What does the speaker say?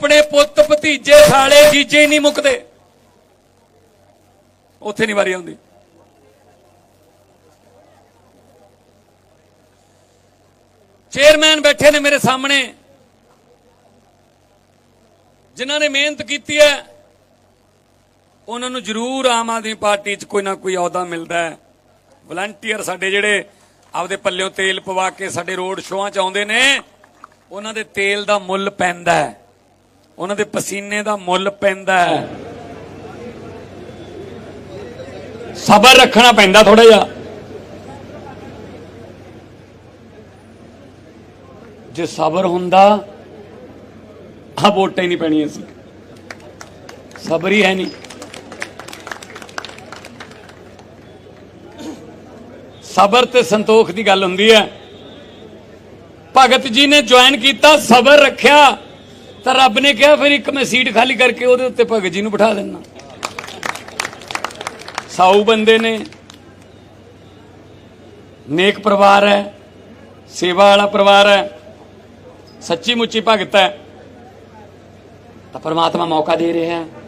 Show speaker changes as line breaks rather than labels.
ਆਪਣੇ ਪੁੱਤ ਭਤੀਜੇ ਸਾਲੇ ਜੀਜੇ ਹੀ ਨਹੀਂ ਮੁੱਕਦੇ। ਉੱਥੇ ਨਹੀਂ ਵਾਰੀ ਆਉਂਦੀ। ਚੇਅਰਮੈਨ ਬੈਠੇ ਨੇ ਮੇਰੇ ਸਾਹਮਣੇ। ਜਿਨ੍ਹਾਂ ਨੇ ਮਿਹਨਤ ਕੀਤੀ ਹੈ, ਉਹਨਾਂ ਨੂੰ ਜ਼ਰੂਰ ਆਮ ਆਦਮੀ ਪਾਰਟੀ 'ਚ ਕੋਈ ਨਾ ਕੋਈ ਅਹੁਦਾ ਮਿਲਦਾ ਹੈ। ਵਲੰਟੀਅਰ ਸਾਡੇ ਜਿਹੜੇ ਆਪਦੇ ਪੱਲਿਓਂ ਤੇਲ ਪਵਾ ਕੇ ਸਾਡੇ ਰੋਡ ਸ਼ੋਆਂ 'ਚ ਆਉਂਦੇ ਨੇ, ਉਹਨਾਂ ਦੇ ਤੇਲ ਦਾ ਮੁੱਲ ਪੈਂਦਾ ਹੈ। ਉਹਨਾਂ ਦੇ ਪਸੀਨੇ ਦਾ ਮੁੱਲ ਪੈਂਦਾ ਹੈ। ਸਬਰ ਰੱਖਣਾ ਪੈਂਦਾ ਥੋੜਾ ਜਿਹਾ। ਜੇ ਸਬਰ ਹੁੰਦਾ ਆ ਵੋਟਾਂ ਹੀ ਨਹੀਂ ਪੈਣੀਆਂ ਸੀ। ਸਬਰ ਹੀ ਹੈ ਨਹੀਂ। ਸਬਰ ਤੇ ਸੰਤੋਖ ਦੀ ਗੱਲ ਹੁੰਦੀ ਹੈ। ਭਗਤ ਜੀ ਨੇ ਜੁਆਇਨ ਕੀਤਾ, ਸਬਰ ਰੱਖਿਆ। ਤਾਂ ਰੱਬ ਨੇ ਕਿਹਾ ਫਿਰ ਇੱਕ ਮੈਂ ਸੀਟ ਖਾਲੀ ਕਰਕੇ ਉਹਦੇ ਉੱਤੇ ਭਗਤ ਜੀ ਨੂੰ ਬਿਠਾ ਦੇਣਾ ਸਾਊ ਬੰਦੇ ਨੇ। ਨੇਕ ਪਰਿਵਾਰ ਹੈ, ਸੇਵਾ ਵਾਲਾ ਪਰਿਵਾਰ ਹੈ, ਸੱਚੀ ਮੁੱਚੀ ਭਗਤ ਹੈ। ਤਾਂ ਪਰਮਾਤਮਾ ਮੌਕਾ ਦੇ ਰਿਹਾ ਹੈ।